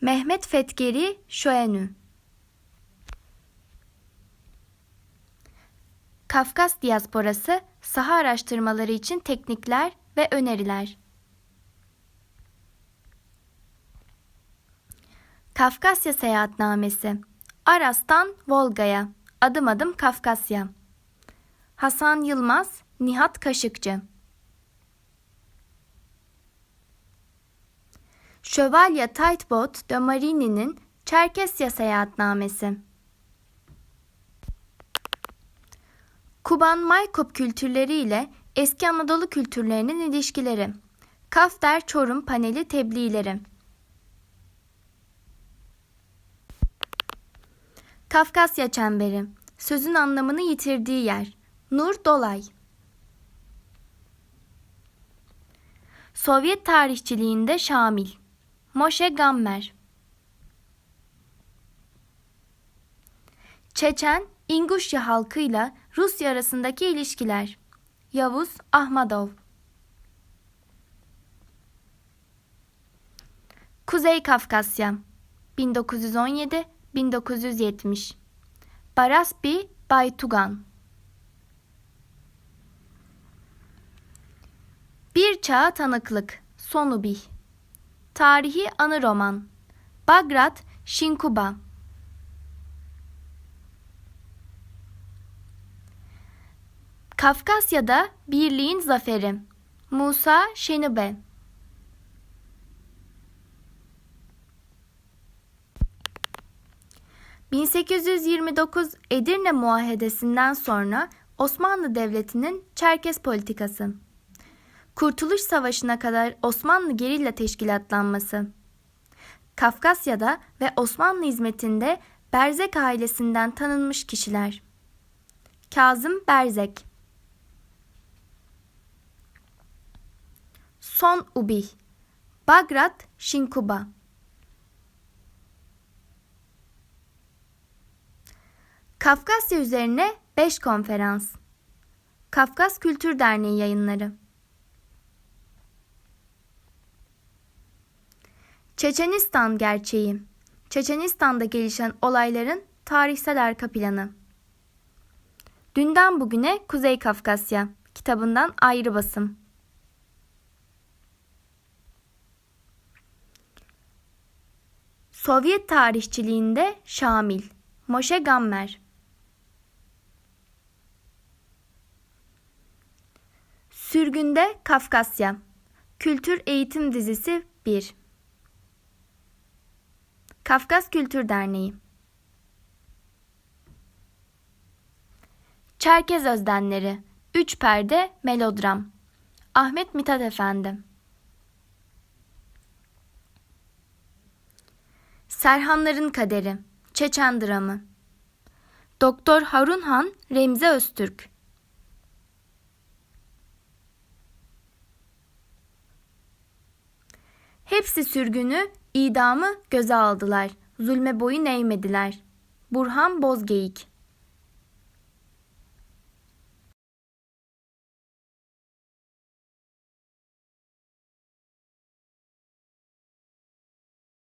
Mehmet Fetkeri Şoenü Kafkas Diasporası saha araştırmaları için teknikler ve öneriler. Kafkasya Seyahatnamesi. Aras'tan Volga'ya. Adım adım Kafkasya. Hasan Yılmaz Nihat Kaşıkçı Şövalye Tightboat de Marini'nin Çerkesya Seyahatnamesi Kuban Maykop kültürleri ile eski Anadolu kültürlerinin ilişkileri. Kafter Çorum paneli tebliğleri. Kafkasya Çemberi. Sözün anlamını yitirdiği yer. Nur Dolay. Sovyet tarihçiliğinde Şamil. Moshe Gammer. Çeçen, İnguşya halkıyla Rusya arasındaki ilişkiler. Yavuz Ahmadov. Kuzey Kafkasya 1917-1970 Baraspi Baytugan Bir Çağa Tanıklık Sonubih Tarihi Anı Roman. Bagrat Şinkuba Kafkasya'da Birliğin Zaferi. Musa Şenube. ...1829 Edirne Muahedesi'nden sonra Osmanlı Devleti'nin Çerkes politikası. Kurtuluş Savaşı'na kadar Osmanlı gerilla teşkilatlanması. Kafkasya'da ve Osmanlı hizmetinde Berzek ailesinden tanınmış kişiler. Kazım Berzek. Son Ubih Bagrat Şinkuba. Kafkasya üzerine 5 konferans. Kafkas Kültür Derneği yayınları Çeçenistan gerçeği. Çeçenistan'da gelişen olayların tarihsel arka planı. Dünden bugüne Kuzey Kafkasya kitabından ayrı basım. Sovyet tarihçiliğinde Şamil Moshe Gammer. Sürgünde Kafkasya Kültür Eğitim Dizisi 1 Kafkas Kültür Derneği. Çerkez Özdenleri 3 Perde Melodram. Ahmet Mithat Efendi. Serhanların Kaderi Çeçen Dramı. Doktor Harun Han Remzi Öztürk. Hepsi sürgünü, idamı göze aldılar. Zulme boyun eğmediler. Burhan Bozgeyik